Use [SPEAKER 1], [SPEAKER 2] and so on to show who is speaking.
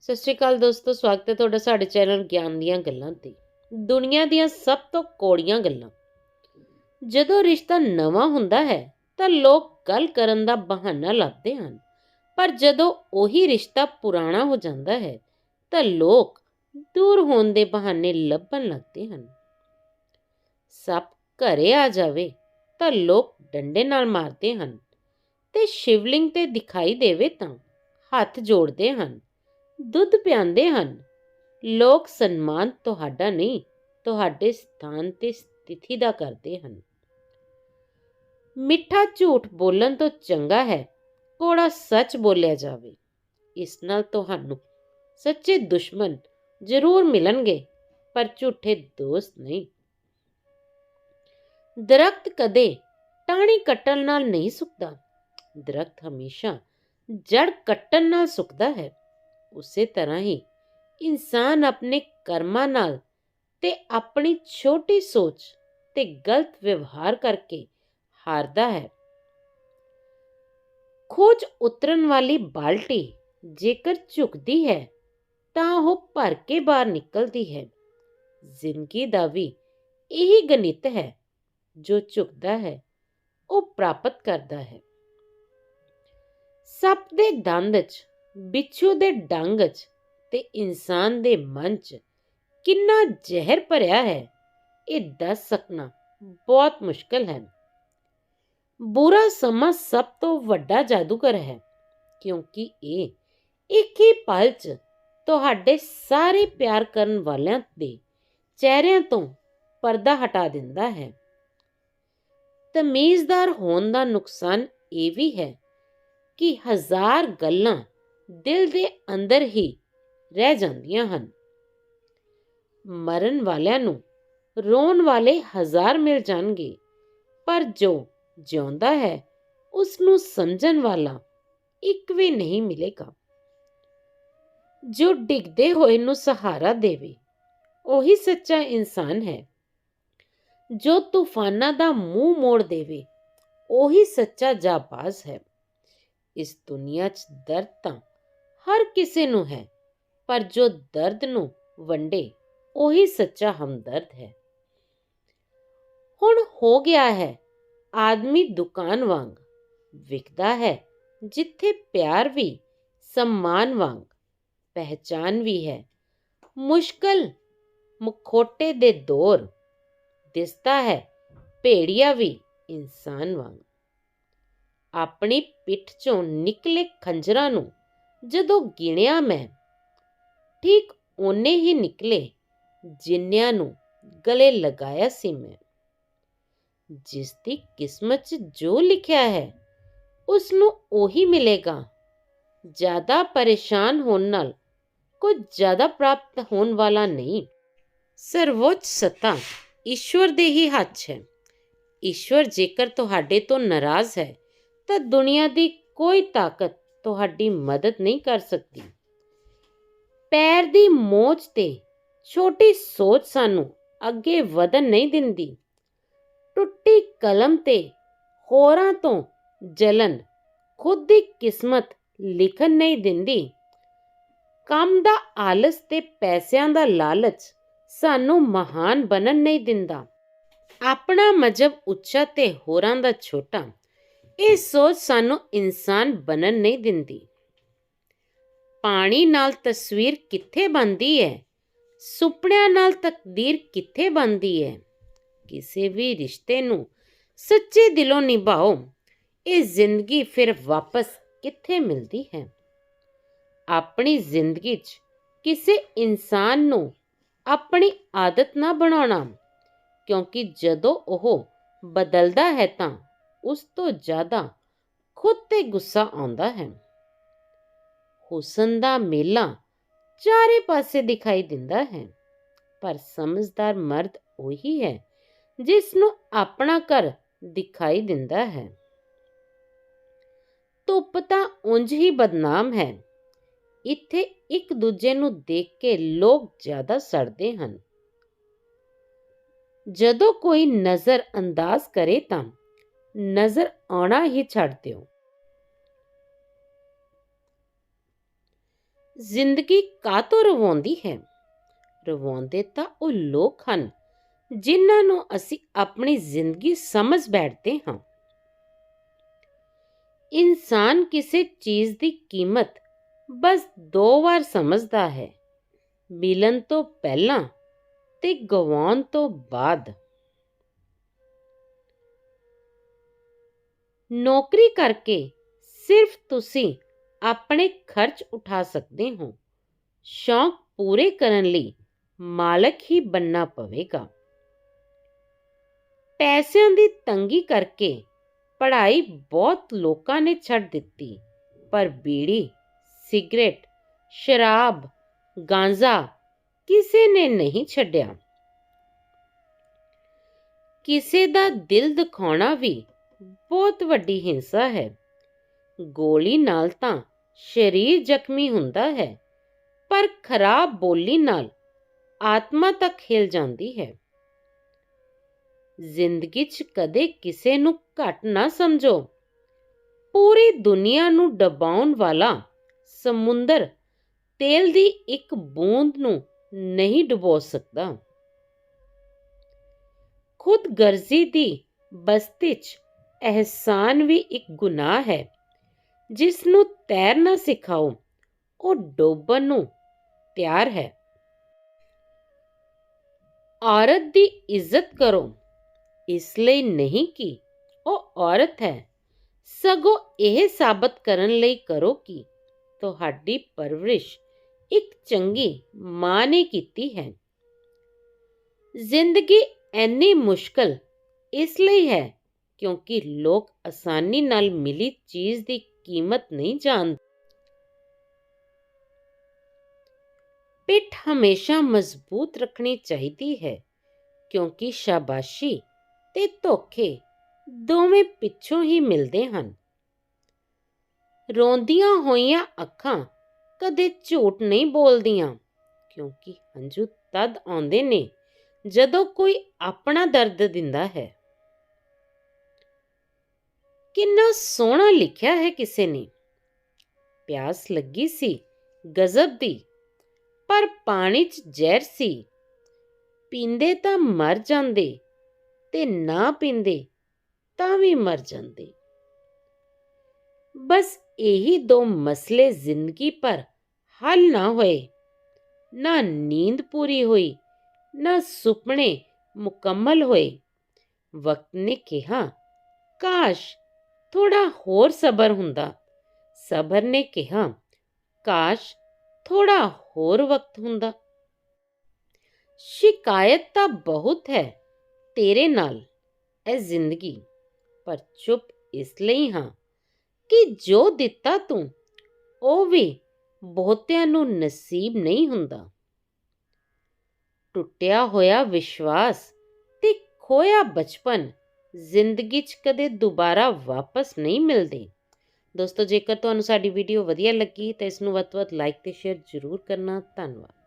[SPEAKER 1] ਸਤਿ ਸ਼੍ਰੀ ਅਕਾਲ ਦੋਸਤੋ, ਸਵਾਗਤ ਹੈ ਤੁਹਾਡਾ ਸਾਡੇ ਚੈਨਲ ਗਿਆਨ ਦੀਆਂ ਗੱਲਾਂ ਤੇ। ਦੁਨੀਆ ਦੀਆਂ ਸਭ ਤੋਂ ਕੋੜੀਆਂ ਗੱਲਾਂ। ਜਦੋਂ ਰਿਸ਼ਤਾ ਨਵਾਂ ਹੁੰਦਾ ਹੈ, ਤਾਂ ਲੋਕ ਗੱਲ ਕਰਨ ਦਾ ਬਹਾਨਾ ਲੱਭਦੇ ਹਨ। ਪਰ ਜਦੋਂ ਉਹੀ ਰਿਸ਼ਤਾ ਪੁਰਾਣਾ ਹੋ ਜਾਂਦਾ ਹੈ, ਤਾਂ ਲੋਕ ਦੂਰ ਹੋਣ ਦੇ ਬਹਾਨੇ ਲੱਭਣ ਲੱਗਦੇ ਹਨ। ਸੱਪ ਘਰੇ ਆ ਜਾਵੇ, ਤਾਂ ਲੋਕ ਡੰਡੇ ਨਾਲ ਮਾਰਦੇ ਹਨ ਤੇ ਸ਼ਿਵਲਿੰਗ ਤੇ ਦਿਖਾਈ ਦੇਵੇ ਤਾਂ ਹੱਥ ਜੋੜਦੇ ਹਨ। ਦੁੱਧ ਪਿਆਉਂਦੇ ਹਨ। ਲੋਕ ਸਨਮਾਨ ਤੁਹਾਡਾ ਨਹੀਂ, ਤੁਹਾਡੇ ਸਥਾਨ ਤੇ ਸਥਿਤੀ ਦਾ ਕਰਦੇ ਹਨ। ਮਿੱਠਾ ਝੂਠ ਬੋਲਣ ਤੋਂ ਚੰਗਾ ਹੈ, ਕੋੜਾ ਸੱਚ ਬੋਲਿਆ ਜਾਵੇ। ਇਸ ਨਾਲ ਤੁਹਾਨੂੰ ਸੱਚੇ ਦੁਸ਼ਮਣ ਜ਼ਰੂਰ ਮਿਲਣਗੇ, ਪਰ ਝੂਠੇ ਦੋਸਤ ਨਹੀਂ। ਦਰਖਤ ਕਦੇ ਟਾਣੀ ਕੱਟਣ ਨਾਲ ਨਹੀਂ ਸੁੱਕਦਾ। ਦਰਖਤ ਹਮੇਸ਼ਾ ਜੜ ਕੱਟਣ ਨਾਲ ਸੁੱਕਦਾ ਹੈ। ਉਸੇ ਤਰ੍ਹਾਂ ਹੀ ਇਨਸਾਨ ਆਪਣੇ ਕਰਮਾਂ ਨਾਲ ਤੇ ਆਪਣੀ ਛੋਟੀ ਸੋਚ ਤੇ ਗਲਤ ਵਿਵਹਾਰ ਕਰਕੇ ਹਾਰਦਾ ਹੈ। ਖੋਜ ਉਤਰਨ ਵਾਲੀ ਬਾਲਟੀ ਜੇਕਰ ਝੁਕਦੀ ਹੈ, ਤਾਂ ਉਹ ਭਰ ਕੇ ਬਾਹਰ ਨਿਕਲਦੀ ਹੈ। ਜ਼ਿੰਦਗੀ ਦਾ ਵੀ ਇਹੀ ਗਣਿਤ ਹੈ, ਜੋ ਝੁਕਦਾ ਹੈ, ਉਹ ਪ੍ਰਾਪਤ ਕਰਦਾ ਹੈ। ਸੱਪ ਦੇ ਦੰਦ 'ਚ ਬਿੱਛੂ ਦੇ ਡੰਗ 'ਚ ਤੇ ਇਨਸਾਨ ਦੇ ਮਨ 'ਚ ਕਿੰਨਾ ਜ਼ਹਿਰ ਭਰਿਆ ਹੈ, ਇਹ ਦੱਸ ਸਕਣਾ ਬਹੁਤ ਮੁਸ਼ਕਲ ਹੈ। ਬੁਰਾ ਸਮਾਂ ਸਭ ਤੋਂ ਵੱਡਾ ਜਾਦੂਗਰ ਹੈ, ਕਿਉਂਕਿ ਇਹ ਇੱਕ ਹੀ ਪਲ 'ਚ ਤੁਹਾਡੇ ਸਾਰੇ ਪਿਆਰ ਕਰਨ ਵਾਲਿਆਂ ਦੇ ਚਿਹਰਿਆਂ ਤੋਂ ਪਰਦਾ ਹਟਾ ਦਿੰਦਾ ਹੈ। ਤਮੀਜ਼ਦਾਰ ਹੋਣ ਦਾ ਨੁਕਸਾਨ ਇਹ ਵੀ ਹੈ ਕਿ ਹਜ਼ਾਰ ਗੱਲਾਂ ਦਿਲ ਦੇ ਅੰਦਰ ਹੀ ਰਹਿ ਜਾਂਦੀਆਂ ਹਨ। ਮਰਨ ਵਾਲਿਆਂ ਨੂੰ ਰੋਣ ਵਾਲੇ ਹਜ਼ਾਰ ਮਿਲ ਜਾਣਗੇ, ਪਰ ਜੋ ਜਿਉਂਦਾ ਹੈ ਉਸ ਨੂੰ ਸਮਝਣ ਵਾਲਾ ਇੱਕ ਵੀ ਨਹੀਂ ਮਿਲੇਗਾ। ਜੋ ਡਿੱਗਦੇ ਹੋਏ ਨੂੰ ਸਹਾਰਾ ਦੇਵੇ, ਉਹੀ ਸੱਚਾ ਇਨਸਾਨ ਹੈ। ਜੋ ਤੂਫਾਨਾਂ ਦਾ ਮੂੰਹ ਮੋੜ ਦੇਵੇ, ਉਹੀ ਸੱਚਾ ਜਾਬਾਜ਼ ਹੈ। ਇਸ ਦੁਨੀਆ 'ਚ ਦਰਦ ਤਾਂ ਹਰ ਕਿਸੇ ਨੂੰ ਹੈ, ਪਰ ਜੋ ਦਰਦ ਨੂੰ ਵੰਡੇ, ਉਹੀ ਸੱਚਾ ਹਮਦਰਦ ਹੈ। ਹੁਣ ਹੋ ਗਿਆ ਹੈ, ਆਦਮੀ ਦੁਕਾਨ ਵਾਂਗ ਵਿਕਦਾ ਹੈ, ਜਿੱਥੇ ਪਿਆਰ ਵੀ, ਸਨਮਾਨ ਵਾਂਗ ਪਹਿਚਾਨ ਵੀ ਹੈ। ਮੁਸ਼ਕਲ ਮਖੋਟੇ ਦੇ ਦੌਰ ਦਿਸਦਾ ਹੈ, ਭੇੜੀਆ ਵੀ ਇਨਸਾਨ ਵਾਂਗ। ਆਪਣੀ ਪਿੱਠ ਚੋਂ ਨਿਕਲੇ ਖੰਜਰਾਂ ਨੂੰ ਜਦੋਂ ਗਿਣਿਆ ਮੈਂ, ਠੀਕ ਓਨੇ ਹੀ ਨਿਕਲੇ ਜਿੰਨਿਆਂ ਨੂੰ ਗਲੇ ਲਗਾਇਆ ਸੀ ਮੈਂ। ਜਿਸ ਦੀ ਕਿਸਮਤ 'ਚ ਜੋ ਲਿਖਿਆ ਹੈ ਉਸ ਨੂੰ ਉਹੀ ਮਿਲੇਗਾ। ਜ਼ਿਆਦਾ ਪਰੇਸ਼ਾਨ ਹੋਣ ਨਾਲ ਕੁਝ ਜ਼ਿਆਦਾ ਪ੍ਰਾਪਤ ਹੋਣ ਵਾਲਾ ਨਹੀਂ। ਸਰਵੋੱਚ ਸਤਾ ਈਸ਼ਵਰ ਦੇ ਹੀ ਹੱਥ 'ਚ ਹੈ। ਈਸ਼ਵਰ ਜੇਕਰ ਤੁਹਾਡੇ ਤੋਂ ਨਾਰਾਜ਼ ਹੈ, ਤਾਂ ਦੁਨੀਆ ਦੀ ਕੋਈ ਤਾਕਤ ਤੁਹਾਡੀ ਮਦਦ ਨਹੀਂ ਕਰ ਸਕਦੀ। ਪੈਰ ਦੀ ਮੋਚ ਤੇ ਛੋਟੀ ਸੋਚ ਸਾਨੂੰ ਅੱਗੇ ਵਧਣ ਨਹੀਂ ਦਿੰਦੀ। ਟੁੱਟੀ ਕਲਮ ਤੇ ਹੋਰਾਂ ਤੋਂ ਜਲਨ, ਖੁਦ ਦੀ ਕਿਸਮਤ ਲਿਖਣ ਨਹੀਂ ਦਿੰਦੀ। ਕੰਮ ਦਾ ਆਲਸ ਤੇ ਪੈਸਿਆਂ ਦਾ ਲਾਲਚ ਸਾਨੂੰ ਮਹਾਨ ਬਣਨ ਨਹੀਂ ਦਿੰਦਾ। ਆਪਣਾ ਮਜਬ ਉੱਚਾ ਤੇ ਹੋਰਾਂ ਦਾ ਛੋਟਾ। ਇਹ ਸੋਚ ਸਾਨੂੰ ਇਨਸਾਨ ਬਣਨ ਨਹੀਂ ਦਿੰਦੀ। ਪਾਣੀ ਨਾਲ ਤਸਵੀਰ ਕਿੱਥੇ ਬਣਦੀ ਹੈ? ਸੁਪਨਿਆਂ ਨਾਲ ਤਕਦੀਰ ਕਿੱਥੇ ਬਣਦੀ ਹੈ? ਕਿਸੇ ਵੀ ਰਿਸ਼ਤੇ ਨੂੰ ਸੱਚੇ ਦਿਲੋਂ ਨਿਭਾਓ, ਇਹ ਜ਼ਿੰਦਗੀ ਫਿਰ ਵਾਪਸ ਕਿੱਥੇ ਮਿਲਦੀ ਹੈ? ਆਪਣੀ ਜ਼ਿੰਦਗੀ 'ਚ ਕਿਸੇ ਇਨਸਾਨ ਨੂੰ ਆਪਣੀ ਆਦਤ ਨਾ ਬਣਾਉਣਾ, ਕਿਉਂਕਿ ਜਦੋਂ ਉਹ ਬਦਲਦਾ ਹੈ ਤਾਂ ਉਸ ਤੋਂ ਜ਼ਿਆਦਾ ਖੁਦ ਤੇ ਗੁੱਸਾ ਆਉਂਦਾ ਹੈ। ਹੁਸਨ ਦਾ ਮੇਲਾ ਚਾਰੇ ਪਾਸੇ ਦਿਖਾਈ ਦਿੰਦਾ ਹੈ, ਪਰ ਸਮਝਦਾਰ ਮਰਦ ਉਹੀ ਹੈ ਜਿਸ ਨੂੰ ਆਪਣਾ ਘਰ ਦਿਖਾਈ ਦਿੰਦਾ ਹੈ। ਧੁੱਪ ਤਾਂ ਉਂਝ ਹੀ ਬਦਨਾਮ ਹੈ, ਇੱਥੇ ਇੱਕ ਦੂਜੇ ਨੂੰ ਦੇਖ ਕੇ ਲੋਕ ਜ਼ਿਆਦਾ ਸੜਦੇ ਹਨ। ਜਦੋਂ ਕੋਈ ਨਜ਼ਰ ਅੰਦਾਜ਼ ਕਰੇ ਤਾਂ ਨਜ਼ਰ ਆਉਣਾ ਹੀ ਛੱਡ ਦਿਓ। ਜ਼ਿੰਦਗੀ ਕਾਤੋਂ ਰਵਾਉਂਦੀ ਹੈ? ਰਵਾਉਂਦੇ ਤਾਂ ਉਹ ਲੋਕ ਹਨ ਜਿਨ੍ਹਾਂ ਨੂੰ ਅਸੀਂ ਆਪਣੀ ਜ਼ਿੰਦਗੀ ਸਮਝ ਬੈਠਦੇ ਹਾਂ। ਇਨਸਾਨ ਕਿਸੇ ਚੀਜ਼ ਦੀ ਕੀਮਤ ਬਸ ਦੋ ਵਾਰ ਸਮਝਦਾ ਹੈ, ਮਿਲਣ ਤੋਂ ਪਹਿਲਾਂ ਤੇ ਗਵਾਉਣ ਤੋਂ ਬਾਅਦ। ਨੌਕਰੀ ਕਰਕੇ ਸਿਰਫ ਤੁਸੀਂ ਆਪਣੇ ਖਰਚ ਉਠਾ ਸਕਦੇ ਹੋ। ਸ਼ੌਂਕ ਪੂਰੇ ਕਰਨ ਲਈ ਮਾਲਕ ਹੀ ਬੰਨਾ ਪਵੇਗਾ। ਪੈਸਿਆਂ ਦੀ ਤੰਗੀ ਕਰਕੇ ਪੜ੍ਹਾਈ ਬਹੁਤ ਲੋਕਾਂ ਨੇ ਛੱਡ ਦਿੱਤੀ, ਪਰ ਬੀੜੀ, ਸਿਗਰਟ, ਸ਼ਰਾਬ, ਗਾਂਜਾ ਕਿਸੇ ਨੇ ਨਹੀਂ ਛੱਡਿਆ। ਕਿਸੇ ਦਾ ਦਿਲ ਦਿਖਾਉਣਾ ਵੀ ਬਹੁਤ ਵੱਡੀ ਹਿੰਸਾ ਹੈ। ਗੋਲੀ ਨਾਲ ਤਾਂ ਸਰੀਰ ਜ਼ਖਮੀ ਹੁੰਦਾ ਹੈ, ਪਰ ਖਰਾਬ ਬੋਲੀ ਨਾਲ ਆਤਮਾ ਤੱਕ ਹਿਲ ਜਾਂਦੀ ਹੈ। ਜ਼ਿੰਦਗੀ 'ਚ ਕਦੇ ਕਿਸੇ ਨੂੰ ਘੱਟ ਨਾ ਸਮਝੋ। ਪੂਰੀ ਦੁਨੀਆ ਨੂੰ ਡਬਾਉਣ ਵਾਲਾ ਸਮੁੰਦਰ ਤੇਲ ਦੀ ਇੱਕ ਬੂੰਦ ਨੂੰ ਨਹੀਂ ਡੁਬੋ ਸਕਦਾ। ਖੁਦਗਰਜ਼ੀ ਦੀ ਬਸਤੀ 'ਚ ਅਹਿਸਾਨ ਵੀ ਇੱਕ ਗੁਨਾਹ ਹੈ। ਜਿਸ ਨੂੰ ਤੈਰਨਾ ਸਿਖਾਓ, ਉਹ ਡੋਬਣ ਨੂੰ ਤਿਆਰ ਹੈ। ਔਰਤ ਦੀ ਇੱਜ਼ਤ ਕਰੋ, ਇਸ ਲਈ ਨਹੀਂ ਕਿ ਉਹ ਔਰਤ ਹੈ। ਸਗੋਂ ਇਹ ਸਾਬਤ ਕਰਨ ਲਈ ਕਰੋ ਕਿ ਤੁਹਾਡੀ ਪਰਵਰਿਸ਼ ਇੱਕ ਚੰਗੀ ਮਾਂ ਨੇ ਕੀਤੀ ਹੈ। ਜ਼ਿੰਦਗੀ ਐਨੀ ਮੁਸ਼ਕਲ ਇਸ ਲਈ ਹੈ ਕਿਉਂਕਿ ਲੋਕ ਆਸਾਨੀ ਨਾਲ ਮਿਲੀ ਚੀਜ਼ ਦੀ ਕੀਮਤ ਨਹੀਂ ਜਾਣਦੇ। ਪਿੱਠ ਹਮੇਸ਼ਾ ਮਜ਼ਬੂਤ ਰੱਖਣੀ ਚਾਹੀਦੀ ਹੈ, ਕਿਉਂਕਿ ਸ਼ਾਬਾਸ਼ੀ ਤੇ ਧੋਖੇ ਦੋਵੇਂ ਪਿੱਛੋਂ ਹੀ ਮਿਲਦੇ ਹਨ। ਰੋਂਦੀਆਂ ਹੋਈਆਂ ਅੱਖਾਂ ਕਦੇ ਝੂਠ ਨਹੀਂ ਬੋਲਦੀਆਂ, ਕਿਉਂਕਿ ਹੰਝੂ ਤਦ ਆਉਂਦੇ ਨੇ ਜਦੋਂ ਕੋਈ ਆਪਣਾ ਦਰਦ ਦਿੰਦਾ ਹੈ। ਕਿੰਨਾ ਸੋਹਣਾ ਲਿਖਿਆ ਹੈ ਕਿਸੇ ਨੇ। ਪਿਆਸ ਲੱਗੀ ਸੀ, ਗਜ਼ਬ ਦੀ, ਪਰ ਪਾਣੀ 'ਚ ਜ਼ਹਿਰ ਸੀ। ਪੀਂਦੇ ਤਾਂ ਮਰ ਜਾਂਦੇ ਤੇ ਨਾ ਪੀਂਦੇ ਤਾਂ ਵੀ ਮਰ ਜਾਂਦੇ। ਬਸ ਇਹੀ ਦੋ ਮਸਲੇ ਜ਼ਿੰਦਗੀ ਪਰ ਹੱਲ ਨਾ ਹੋਏ। ਨਾ ਨੀਂਦ ਪੂਰੀ ਹੋਈ, ਨਾ ਸੁਪਨੇ ਮੁਕੰਮਲ ਹੋਏ। ਵਕਤ ਨੇ ਕਿਹਾ, ਕਾਸ਼ ਥੋੜਾ ਹੋਰ ਸਬਰ ਹੁੰਦਾ। ਸਬਰ ਨੇ ਕਿਹਾ, ਕਾਸ਼ ਥੋੜਾ ਹੋਰ ਵਕਤ ਹੁੰਦਾ। ਸ਼ਿਕਾਇਤ ਤਾਂ ਬਹੁਤ ਹੈ ਤੇਰੇ ਨਾਲ, ਇਹ ਜ਼ਿੰਦਗੀ। ਪਰ ਚੁੱਪ ਇਸ ਲਈ ਹਾਂ ਕਿ ਜੋ ਦਿੱਤਾ ਤੂੰ, ਉਹ ਵੀ ਬਹੁਤਿਆਂ ਨੂੰ ਨਸੀਬ ਨਹੀਂ ਹੁੰਦਾ। ਟੁੱਟਿਆ ਹੋਇਆ ਵਿਸ਼ਵਾਸ ਤੇ ਖੋਇਆ ਬਚਪਨ ਜ਼ਿੰਦਗੀ 'ਚ ਕਦੇ ਦੁਬਾਰਾ ਵਾਪਸ ਨਹੀਂ ਮਿਲਦੇ। ਦੋਸਤੋ, ਜੇਕਰ ਤੁਹਾਨੂੰ ਸਾਡੀ ਵੀਡੀਓ ਵਧੀਆ ਲੱਗੀ, ਤਾਂ ਇਸ ਨੂੰ ਵੱਧ ਤੋਂ ਵੱਧ ਲਾਈਕ ਤੇ ਸ਼ੇਅਰ ਜ਼ਰੂਰ ਕਰਨਾ। ਧੰਨਵਾਦ।